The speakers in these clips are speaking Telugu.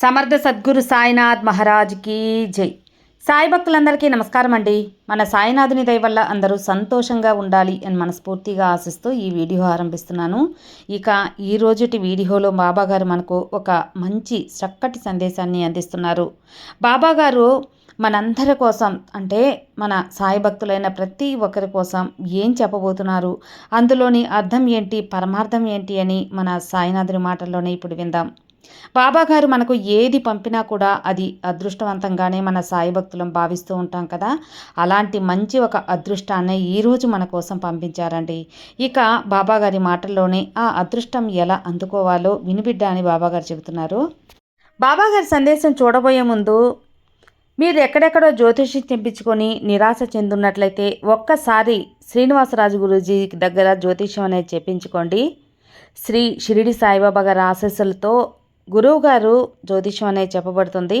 సమర్థ సద్గురు సాయినాథ్ మహారాజ్కి జై. సాయి భక్తులందరికీ నమస్కారం అండి. మన సాయినాథుని దయ వల్ల అందరూ సంతోషంగా ఉండాలి అని మనస్ఫూర్తిగా ఆశిస్తూ ఈ వీడియో ఆరంభిస్తున్నాను. ఇక ఈ రోజుటి వీడియోలో బాబాగారు మనకు ఒక మంచి చక్కటి సందేశాన్ని అందిస్తున్నారు. బాబాగారు మనందరి కోసం అంటే మన సాయి భక్తులైన ప్రతి ఒక్కరి కోసం ఏం చెప్పబోతున్నారు? అందులోని అర్థం ఏంటి? పరమార్థం ఏంటి అని మన సాయినాథుని మాటల్లోనే ఇప్పుడు విందాం. బాబా గారు మనకు ఏది పంపినా కూడా అది అదృష్టవంతంగానే మన సాయి భక్తులం భావిస్తూ ఉంటాం కదా. అలాంటి మంచి ఒక అదృష్టాన్ని ఈరోజు మన కోసం పంపించారండి. ఇక బాబాగారి మాటల్లోనే ఆ అదృష్టం ఎలా అందుకోవాలో వినిబిడ్డ అని బాబాగారు చెబుతున్నారు. బాబాగారి సందేశం చూడబోయే ముందు మీరు ఎక్కడెక్కడో జ్యోతిష్యం తెప్పించుకొని నిరాశ చెందున్నట్లయితే ఒక్కసారి శ్రీనివాసరాజు గురూజీ దగ్గర జ్యోతిష్యం అనేది చెప్పించుకోండి. శ్రీ షిరిడి సాయిబాబా గారి ఆశీస్సులతో గురువుగారు జ్యోతిష్యం అనేది చెప్పబడుతుంది.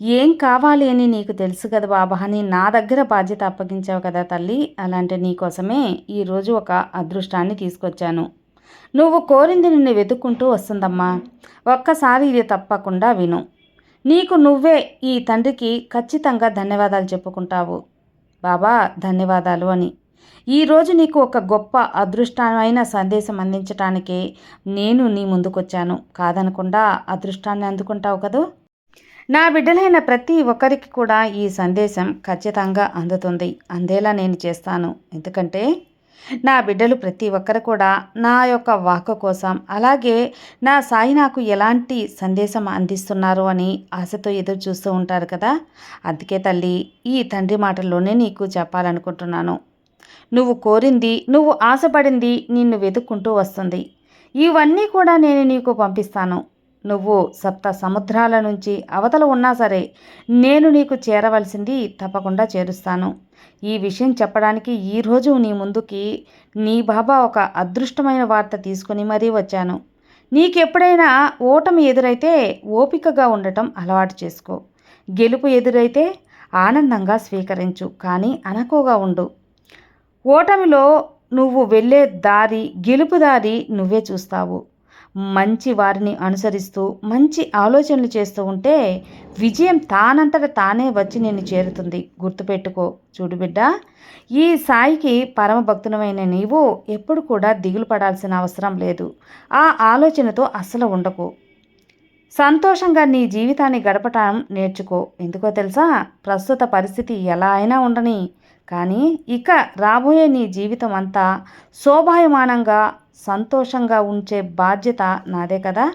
ఏం కావాలి అని నీకు తెలుసు కదా బాబా? అని నా దగ్గర బాధ్యత అప్పగించావు కదా తల్లి. అలాంటి నీకోసమే ఈరోజు ఒక అదృష్టాన్ని తీసుకొచ్చాను. నువ్వు కోరింది నిన్ను వెతుక్కుంటూ వస్తుందమ్మా. ఒక్కసారి ఇది తప్పకుండా విను. నీకు నువ్వే ఈ తండ్రికి ఖచ్చితంగా ధన్యవాదాలు చెప్పుకుంటావు. బాబా ధన్యవాదాలు అని. ఈరోజు నీకు ఒక గొప్ప అదృష్టమైన సందేశం అందించటానికే నేను నీ ముందుకొచ్చాను. కాదనకుండా అదృష్టాన్ని అందుకుంటావు కదూ? నా బిడ్డలైన ప్రతి ఒక్కరికి కూడా ఈ సందేశం ఖచ్చితంగా అందుతుంది. అందేలా నేను చేస్తాను. ఎందుకంటే నా బిడ్డలు ప్రతి ఒక్కరు కూడా నా యొక్క వాక్ కోసం అలాగే నా సాయి నాకు ఎలాంటి సందేశం అందిస్తున్నారు అని ఆశతో ఎదురు చూస్తూ ఉంటారు కదా. అందుకే తల్లి ఈ తండ్రి మాటల్లోనే నీకు చెప్పాలనుకుంటున్నాను. నువ్వు కోరింది నువ్వు ఆశపడింది నిన్ను వెతుక్కుంటూ వస్తుంది. ఇవన్నీ కూడా నేను నీకు పంపిస్తాను. నువ్వు సప్త సముద్రాల నుంచి అవతల ఉన్నా సరే నేను నీకు చేరవలసింది తప్పకుండా చేరుస్తాను. ఈ విషయం చెప్పడానికి ఈరోజు నీ ముందుకి నీ బాబా ఒక అదృష్టమైన వార్త తీసుకుని మరీ వచ్చాను. నీకెప్పుడైనా ఓటమి ఎదురైతే ఓపికగా ఉండటం అలవాటు చేసుకో. గెలుపు ఎదురైతే ఆనందంగా స్వీకరించు కానీ అనకోగా ఉండు. ఓటమిలో నువ్వు వెళ్ళే దారి గెలుపు దారి నువ్వే చూస్తావు. మంచి వారిని అనుసరిస్తూ మంచి ఆలోచనలు చేస్తూ ఉంటే విజయం తానంతట తానే వచ్చి నేను చేరుతుంది. గుర్తుపెట్టుకో. చూడు బిడ్డ ఈ సాయికి పరమ భక్తునమైన నీవు ఎప్పుడు కూడా దిగులు పడాల్సిన అవసరం లేదు. ఆ ఆలోచనతో అస్సలు ఉండకు. సంతోషంగా నీ జీవితాన్ని గడపటం నేర్చుకో. ఎందుకో తెలుసా? ప్రస్తుత పరిస్థితి ఎలా అయినా ఉండని. కానీ ఇక రాబోయే నీ జీవితం అంతా శోభాయమానంగా సంతోషంగా ఉంచే బాధ్యత నాదే కదా?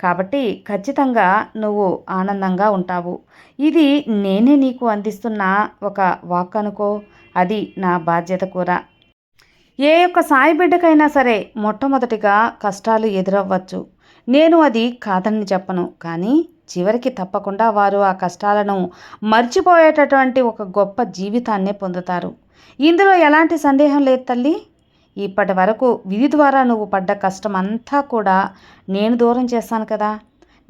కాబట్టి ఖచ్చితంగా నువ్వు ఆనందంగా ఉంటావు. ఇది నేనే నీకు అందిస్తున్న ఒక వాక్ అనుకో అది నా బాధ్యత కూడా. ఏ యొక్క సాయి బిడ్డకైనా సరే మొట్టమొదటిగా కష్టాలు ఎదురవ్వచ్చు. నేను అది కాదని చెప్పను. కానీ చివరికి తప్పకుండా వారు ఆ కష్టాలను మర్చిపోయేటటువంటి ఒక గొప్ప జీవితాన్నే పొందుతారు. ఇందులో ఎలాంటి సందేహం లేదు తల్లి. ఇప్పటి వరకు విధి ద్వారా నువ్వు పడ్డ కష్టం అంతా కూడా నేను దూరం చేస్తాను కదా.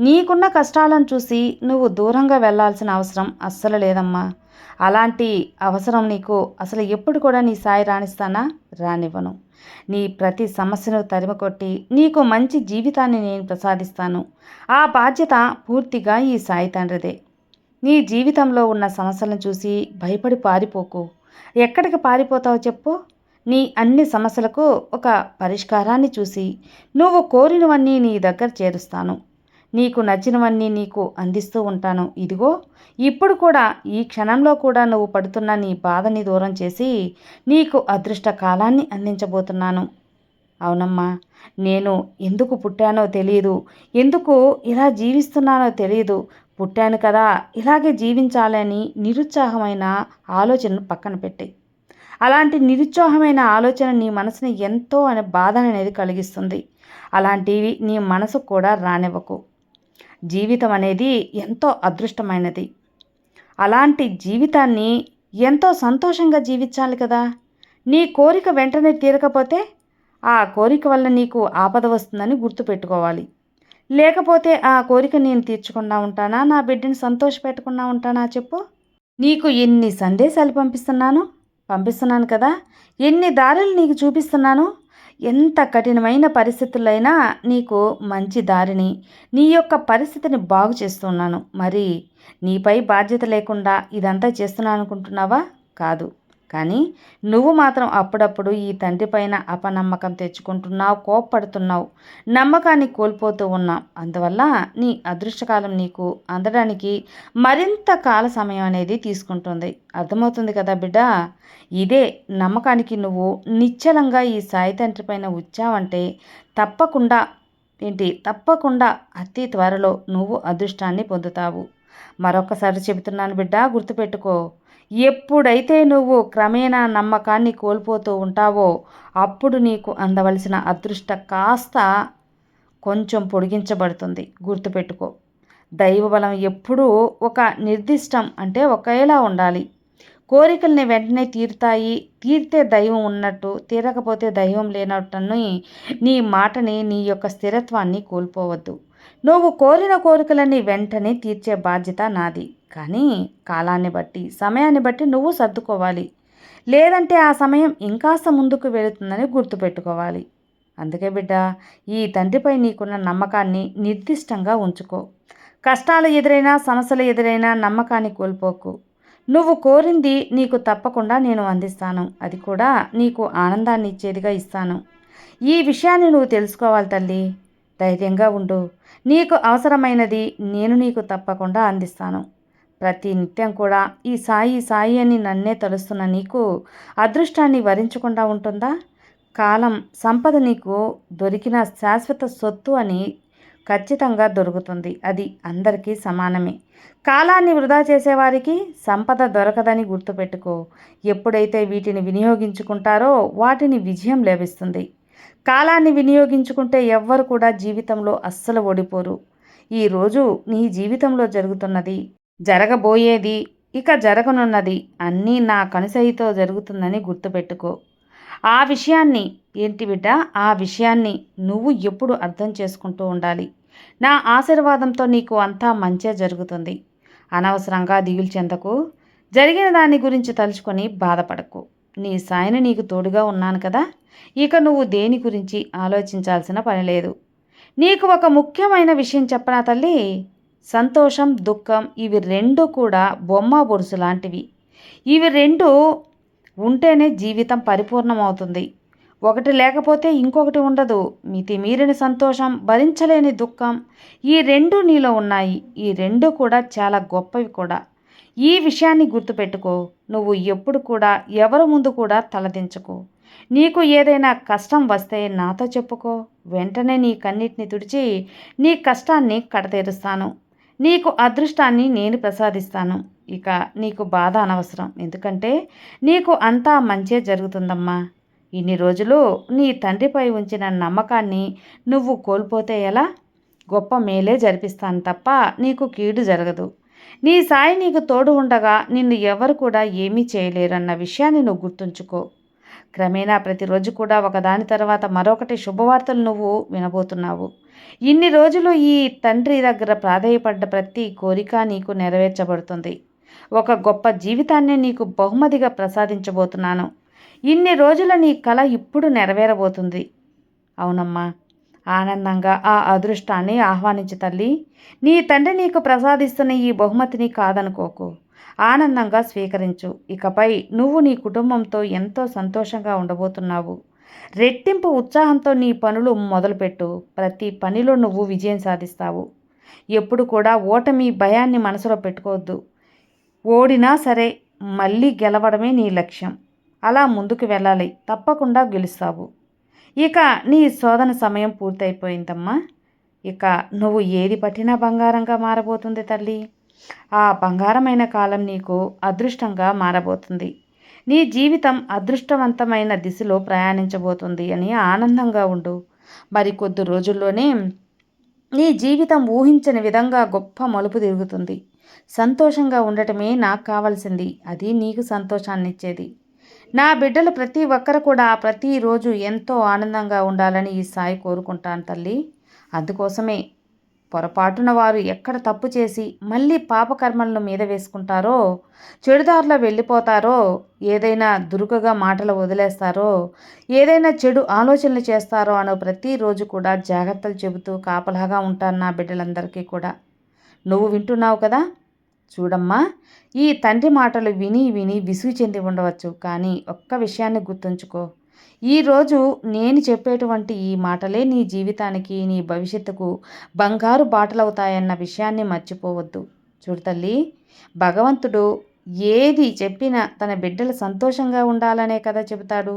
నీకున్న కష్టాలను చూసి నువ్వు దూరంగా వెళ్ళాల్సిన అవసరం అస్సలు లేదమ్మా. అలాంటి అవసరం నీకు అసలు ఎప్పుడు కూడా నీ సాయి రాణిస్తానా? రానివ్వను. నీ ప్రతి సమస్యను తరిమకొట్టి నీకు మంచి జీవితాన్ని నేను ప్రసాదిస్తాను. ఆ బాధ్యత పూర్తిగా ఈ సాయి తండ్రిదే. నీ జీవితంలో ఉన్న సమస్యలను చూసి భయపడి పారిపోకు. ఎక్కడికి పారిపోతావో చెప్పు. నీ అన్ని సమస్యలకు ఒక పరిష్కారాన్ని చూసి నువ్వు కోరినవన్నీ నీ దగ్గర చేరుస్తాను. నీకు నచ్చినవన్నీ నీకు అందిస్తూ ఉంటాను. ఇదిగో ఇప్పుడు కూడా ఈ క్షణంలో కూడా నువ్వు పడుతున్న నీ బాధని దూరం చేసి నీకు అదృష్ట కాలాన్ని అందించబోతున్నాను. అవునమ్మా నేను ఎందుకు పుట్టానో తెలియదు ఎందుకు ఇలా జీవిస్తున్నానో తెలియదు పుట్టాను కదా ఇలాగే జీవించాలని నిరుత్సాహమైన ఆలోచనను పక్కన పెట్టాయి. అలాంటి నిరుత్సాహమైన ఆలోచన నీ మనసుని ఎంతో అనే బాధ అనేది కలిగిస్తుంది. అలాంటివి నీ మనసు కూడా రానివ్వకు. జీవితం అనేది ఎంతో అదృష్టమైనది. అలాంటి జీవితాన్ని ఎంతో సంతోషంగా జీవించాలి కదా. నీ కోరిక వెంటనే తీరకపోతే ఆ కోరిక వల్ల నీకు ఆపద వస్తుందని గుర్తుపెట్టుకోవాలి. లేకపోతే ఆ కోరిక నేను తీర్చకుండా ఉంటానా? నా బిడ్డని సంతోషపెట్టకుండా ఉంటానా? చెప్పు. నీకు ఎన్ని సందేశాలు పంపిస్తున్నాను? పంపిస్తున్నాను కదా. ఎన్ని దారులు నీకు చూపిస్తున్నాను? ఎంత కఠినమైన పరిస్థితులైనా నీకు మంచి దారిని నీ యొక్క పరిస్థితిని బాగు చేస్తున్నాను. మరి నీపై బాధ్యత లేకుండా ఇదంతా చేస్తున్నాను అనుకుంటున్నావా? కాదు. కానీ నువ్వు మాత్రం అప్పుడప్పుడు ఈ తండ్రి పైన అపనమ్మకం తెచ్చుకుంటున్నావు కోప్పడుతున్నావు. నమ్మకాన్ని కోల్పోతూ ఉన్నావు. అందువల్ల నీ అదృష్టకాలం నీకు అందడానికి మరింత కాల సమయం అనేది తీసుకుంటుంది. అర్థమవుతుంది కదా బిడ్డ? ఇదే నమ్మకానికి నువ్వు నిశ్చలంగా ఈ సాయి తండ్రి పైన వచ్చావంటే తప్పకుండా ఏంటి? తప్పకుండా అతి త్వరలో నువ్వు అదృష్టాన్ని పొందుతావు. మరొకసారి చెబుతున్నాను బిడ్డ గుర్తుపెట్టుకో. ఎప్పుడైతే నువ్వు క్రమేణా నమ్మకాన్ని కోల్పోతూ ఉంటావో అప్పుడు నీకు అందవలసిన అదృష్ట కాస్త కొంచెం పొడిగించబడుతుంది. గుర్తుపెట్టుకో. దైవబలం ఎప్పుడూ ఒక నిర్దిష్టం అంటే ఒకేలా ఉండాలి. కోరికల్ని వెంటనే తీరుతాయి. తీరితే దైవం ఉన్నట్టు తీరకపోతే దైవం లేనట్టని నీ మాటని నీ యొక్క స్థిరత్వాన్ని కోల్పోవద్దు. నువ్వు కోరిన కోరికలన్నీ వెంటనే తీర్చే బాధ్యత నాది. కానీ కాలాన్ని బట్టి సమయాన్ని బట్టి నువ్వు సర్దుకోవాలి. లేదంటే ఆ సమయం ఇంకాస్త ముందుకు వెళుతుందని గుర్తుపెట్టుకోవాలి. అందుకే బిడ్డ ఈ తండ్రిపై నీకున్న నమ్మకాన్ని నిర్దిష్టంగా ఉంచుకో. కష్టాలు ఎదురైనా సమస్యలు ఎదురైనా నమ్మకాన్ని కోల్పోకు. నువ్వు కోరింది నీకు తప్పకుండా నేను అందిస్తాను. అది కూడా నీకు ఆనందాన్ని ఇచ్చేదిగా ఇస్తాను. ఈ విషయాన్ని నువ్వు తెలుసుకోవాలి తల్లి. ధైర్యంగా ఉండు. నీకు అవసరమైనది నేను నీకు తప్పకుండా అందిస్తాను. ప్రతి నిత్యం కూడా ఈ సాయి సాయి అని నన్నే తలుస్తున్న నీకు అదృష్టాన్ని వరించకుండా ఉంటుందా? కాలం సంపద నీకు దొరికిన శాశ్వత సొత్తు అని ఖచ్చితంగా దొరుకుతుంది. అది అందరికీ సమానమే. కాలాన్ని వృధా చేసేవారికి సంపద దొరకదని గుర్తుపెట్టుకో. ఎప్పుడైతే వీటిని వినియోగించుకుంటారో వాటిని విజయం లభిస్తుంది. కాలాన్ని వినియోగించుకుంటే ఎవ్వరు కూడా జీవితంలో అస్సలు ఓడిపోరు. ఈరోజు నీ జీవితంలో జరుగుతున్నది జరగబోయేది ఇక జరగనున్నది అన్నీ నా కనుసైతో జరుగుతుందని గుర్తుపెట్టుకో. ఆ విషయాన్ని ఏంటి బిడ్డ ఆ విషయాన్ని నువ్వు ఎప్పుడు అర్థం చేసుకుంటూ ఉండాలి. నా ఆశీర్వాదంతో నీకు అంతా మంచే జరుగుతుంది. అనవసరంగా దిగులు చెందకు. జరిగిన దాని గురించి తలుచుకొని బాధపడకు. నీ సాయిని నీకు తోడుగా ఉన్నాను కదా ఇక నువ్వు దేని గురించి ఆలోచించాల్సిన పని లేదు. నీకు ఒక ముఖ్యమైన విషయం చెప్పనా తల్లి? సంతోషం దుఃఖం ఇవి రెండు కూడా బొమ్మ బొరుసు లాంటివి. ఇవి రెండు ఉంటేనే జీవితం పరిపూర్ణమవుతుంది. ఒకటి లేకపోతే ఇంకొకటి ఉండదు. మితిమీరిన సంతోషం భరించలేని దుఃఖం ఈ రెండు నీలో ఉన్నాయి. ఈ రెండు కూడా చాలా గొప్పవి కూడా. ఈ విషయాన్ని గుర్తుపెట్టుకో. నువ్వు ఎప్పుడు కూడా ఎవరి ముందు కూడా తలదించుకో. నీకు ఏదైనా కష్టం వస్తే నాతో చెప్పుకో. వెంటనే నీ కన్నిటిని తుడిచి నీ కష్టాన్ని కడతీరుస్తాను. నీకు అదృష్టాన్ని నేను ప్రసాదిస్తాను. ఇక నీకు బాధ అనవసరం. ఎందుకంటే నీకు అంతా మంచే జరుగుతుందమ్మా. ఇన్ని రోజులు నీ తండ్రిపై ఉంచిన నమ్మకాన్ని నువ్వు కోల్పోతే ఎలా? గొప్ప మేలే జరిపిస్తాను తప్ప నీకు కీడు జరగదు. నీ సాయి నీకు తోడు ఉండగా నిన్ను ఎవరు కూడా ఏమీ చేయలేరన్న విషయాన్ని నువ్వు గుర్తుంచుకో. క్రమేణా ప్రతిరోజు కూడా ఒకదాని తర్వాత మరొకటి శుభవార్తలు నువ్వు వినబోతున్నావు. ఇన్ని రోజులు ఈ తండ్రి దగ్గర ప్రాధేయపడ్డ ప్రతి కోరిక నీకు నెరవేర్చబడుతుంది. ఒక గొప్ప జీవితాన్ని నీకు బహుమతిగా ప్రసాదించబోతున్నాను. ఇన్ని రోజుల నీ కళ ఇప్పుడు నెరవేరబోతుంది. అవునమ్మా ఆనందంగా ఆ అదృష్టాన్ని ఆహ్వానించి తల్లి. నీ తండ్రి నీకు ప్రసాదిస్తున్న ఈ బహుమతిని కాదనుకోకు. ఆనందంగా స్వీకరించు. ఇకపై నువ్వు నీ కుటుంబంతో ఎంతో సంతోషంగా ఉండబోతున్నావు. రెట్టింపు ఉత్సాహంతో నీ పనులు మొదలుపెట్టు. ప్రతి పనిలో నువ్వు విజయం సాధిస్తావు. ఎప్పుడు కూడా ఓటమి భయాన్ని మనసులో పెట్టుకోవద్దు. ఓడినా సరే మళ్ళీ గెలవడమే నీ లక్ష్యం. అలా ముందుకు వెళ్ళాలి. తప్పకుండా గెలుస్తావు. ఇక నీ శోధన సమయం పూర్తయిపోయిందమ్మా. ఇక నువ్వు ఏది పట్టినా బంగారంగా మారబోతుంది తల్లి. ఆ బంగారమైన కాలం నీకు అదృష్టంగా మారబోతుంది. నీ జీవితం అదృష్టవంతమైన దిశలో ప్రయాణించబోతుంది అని ఆనందంగా ఉండు. మరి కొద్ది రోజుల్లోనే నీ జీవితం ఊహించని విధంగా గొప్ప మలుపు తిరుగుతుంది. సంతోషంగా ఉండటమే నాకు కావాల్సింది. అది నీకు సంతోషాన్ని ఇచ్చేది నా బిడ్డలు ప్రతి ఒక్కరు కూడా ప్రతిరోజు ఎంతో ఆనందంగా ఉండాలని ఈ సాయి కోరుకుంటాను తల్లి. అందుకోసమే పొరపాటున వారు ఎక్కడ తప్పు చేసి మళ్ళీ పాపకర్మలను మీద వేసుకుంటారో చెడుదారిలో వెళ్ళిపోతారో ఏదైనా దురుకగా మాటలు వదిలేస్తారో ఏదైనా చెడు ఆలోచనలు చేస్తారో అనో ప్రతిరోజు కూడా జాగ్రత్తలు చెబుతూ కాపలాగా ఉంటాను నా బిడ్డలందరికీ కూడా. నువ్వు వింటున్నావు కదా? చూడమ్మా ఈ తండ్రి మాటలు విని విని విసుగు చెంది ఉండవచ్చు కానీ ఒక్క విషయాన్ని గుర్తుంచుకో. ఈరోజు నేను చెప్పేటువంటి ఈ మాటలే నీ జీవితానికి నీ భవిష్యత్తుకు బంగారు బాటలవుతాయన్న విషయాన్ని మర్చిపోవద్దు. చూడు తల్లి భగవంతుడు ఏది చెప్పినా తన బిడ్డలు సంతోషంగా ఉండాలనే కదా చెబుతాడు.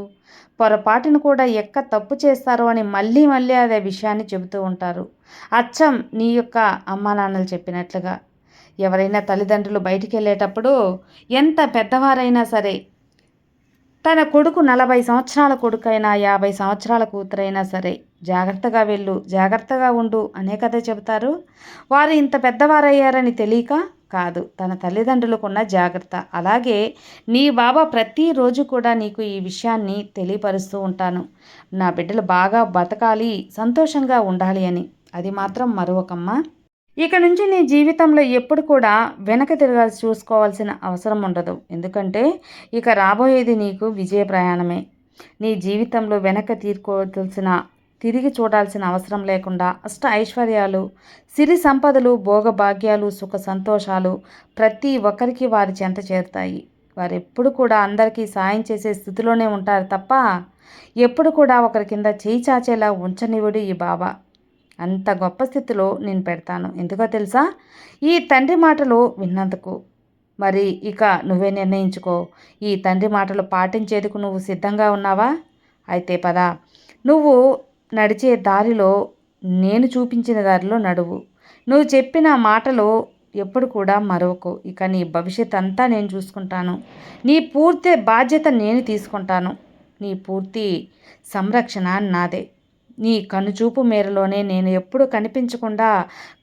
పొరపాటును కూడా ఎక్క తప్పు చేస్తారో అని మళ్ళీ మళ్ళీ అదే విషయాన్ని చెబుతూ ఉంటారు. అచ్చం నీ యొక్క అమ్మా నాన్నలు చెప్పినట్లుగా. ఎవరైనా తల్లిదండ్రులు బయటికి వెళ్ళేటప్పుడు ఎంత పెద్దవారైనా సరే తన కొడుకు నలభై సంవత్సరాల కొడుకైనా యాభై సంవత్సరాల కూతురైనా సరే జాగ్రత్తగా వెళ్ళు జాగ్రత్తగా ఉండు అనే కథ చెబుతారు. వారు ఇంత పెద్దవారయ్యారని తెలియక కాదు తన తల్లిదండ్రులకున్న జాగ్రత్త. అలాగే నీ బాబా ప్రతిరోజు కూడా నీకు ఈ విషయాన్ని తెలియపరుస్తూ ఉంటాను. నా బిడ్డలు బాగా బతకాలి సంతోషంగా ఉండాలి అని. అది మాత్రం మరొకమ్మ. ఇక నుంచి నీ జీవితంలో ఎప్పుడు కూడా వెనక తిరగాల్సి చూసుకోవాల్సిన అవసరం ఉండదు. ఎందుకంటే ఇక రాబోయేది నీకు విజయ ప్రయాణమే. నీ జీవితంలో వెనక తీర్కోవాల్సిన తిరిగి చూడాల్సిన అవసరం లేకుండా అష్ట ఐశ్వర్యాలు సిరి సంపదలు భోగభాగ్యాలు సుఖ సంతోషాలు ప్రతి ఒక్కరికి వారి చెంత చేరుతాయి. వారు ఎప్పుడు కూడా అందరికీ సాయం చేసే స్థితిలోనే ఉంటారు తప్ప ఎప్పుడు కూడా ఒకరి కింద చేయి చాచేలా ఉంచనివుడు ఈ బాబా. అంత గొప్ప స్థితిలో నేను పెడతాను. ఎందుకో తెలుసా? ఈ తండ్రి మాటలు విన్నందుకు. మరి ఇక నువ్వే నిర్ణయించుకో. ఈ తండ్రి మాటలు పాటించేందుకు నువ్వు సిద్ధంగా ఉన్నావా? అయితే పద. నువ్వు నడిచే దారిలో నేను చూపించిన దారిలో నడువు. నువ్వు చెప్పిన మాటలు ఎప్పుడు కూడా మరవకు. ఇక నీ భవిష్యత్ అంతా నేను చూసుకుంటాను. నీ పూర్తి బాధ్యత నేను తీసుకుంటాను. నీ పూర్తి సంరక్షణ నాదే. నీ కనుచూపు మేరలోనే నేను ఎప్పుడు కనిపించకుండా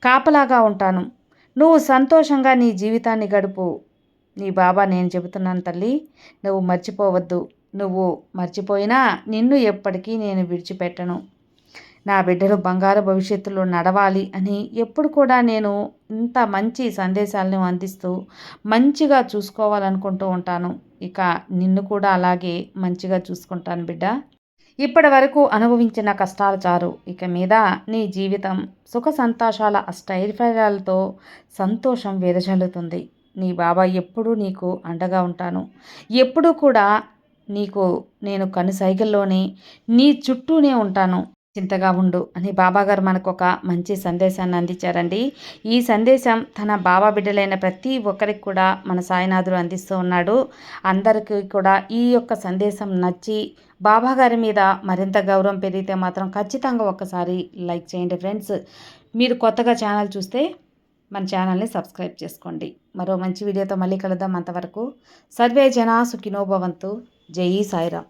కాపలాగా ఉంటాను. నువ్వు సంతోషంగా నీ జీవితాన్ని గడుపు. నీ బాబా నేను చెబుతున్నాను తల్లి నువ్వు మర్చిపోవద్దు. నువ్వు మర్చిపోయినా నిన్ను ఎప్పటికీ నేను విడిచిపెట్టను. నా బిడ్డలు బంగారు భవిష్యత్తులో నడవాలి అని ఎప్పుడు కూడా నేను ఇంత మంచి సందేశాలను అందిస్తూ మంచిగా చూసుకోవాలనుకుంటూ ఉంటాను. ఇక నిన్ను కూడా అలాగే మంచిగా చూసుకుంటాను బిడ్డ. ఇప్పటి వరకు అనుభవించిన కష్టాలు చారు ఇక మీద నీ జీవితం సుఖ సంతోషాల అష్టైర్ఫల్యాలతో సంతోషం వెదజల్లుతుంది. నీ బాబా ఎప్పుడూ నీకు అండగా ఉంటాను. ఎప్పుడూ కూడా నీకు నేను కనుసైగల్లోనే నీ చుట్టూనే ఉంటాను. చింతగా ఉండు అని బాబాగారు మనకు ఒక మంచి సందేశాన్ని అందించారండి. ఈ సందేశం తన బాబా బిడ్డలైన ప్రతి ఒక్కరికి కూడా మన సాయినాథుడు అందిస్తూ ఉన్నాడు. అందరికీ కూడా ఈ యొక్క సందేశం నచ్చి బాబాగారి మీద మరింత గౌరవం పెరిగితే మాత్రం ఖచ్చితంగా ఒక్కసారి లైక్ చేయండి ఫ్రెండ్స్. మీరు కొత్తగా ఛానల్ చూస్తే మన ఛానల్ని సబ్స్క్రైబ్ చేసుకోండి. మరో మంచి వీడియోతో మళ్ళీ కలుద్దాం అంతవరకు. సర్వే జనా సుఖినోభవంతు జై సాయిరామ్.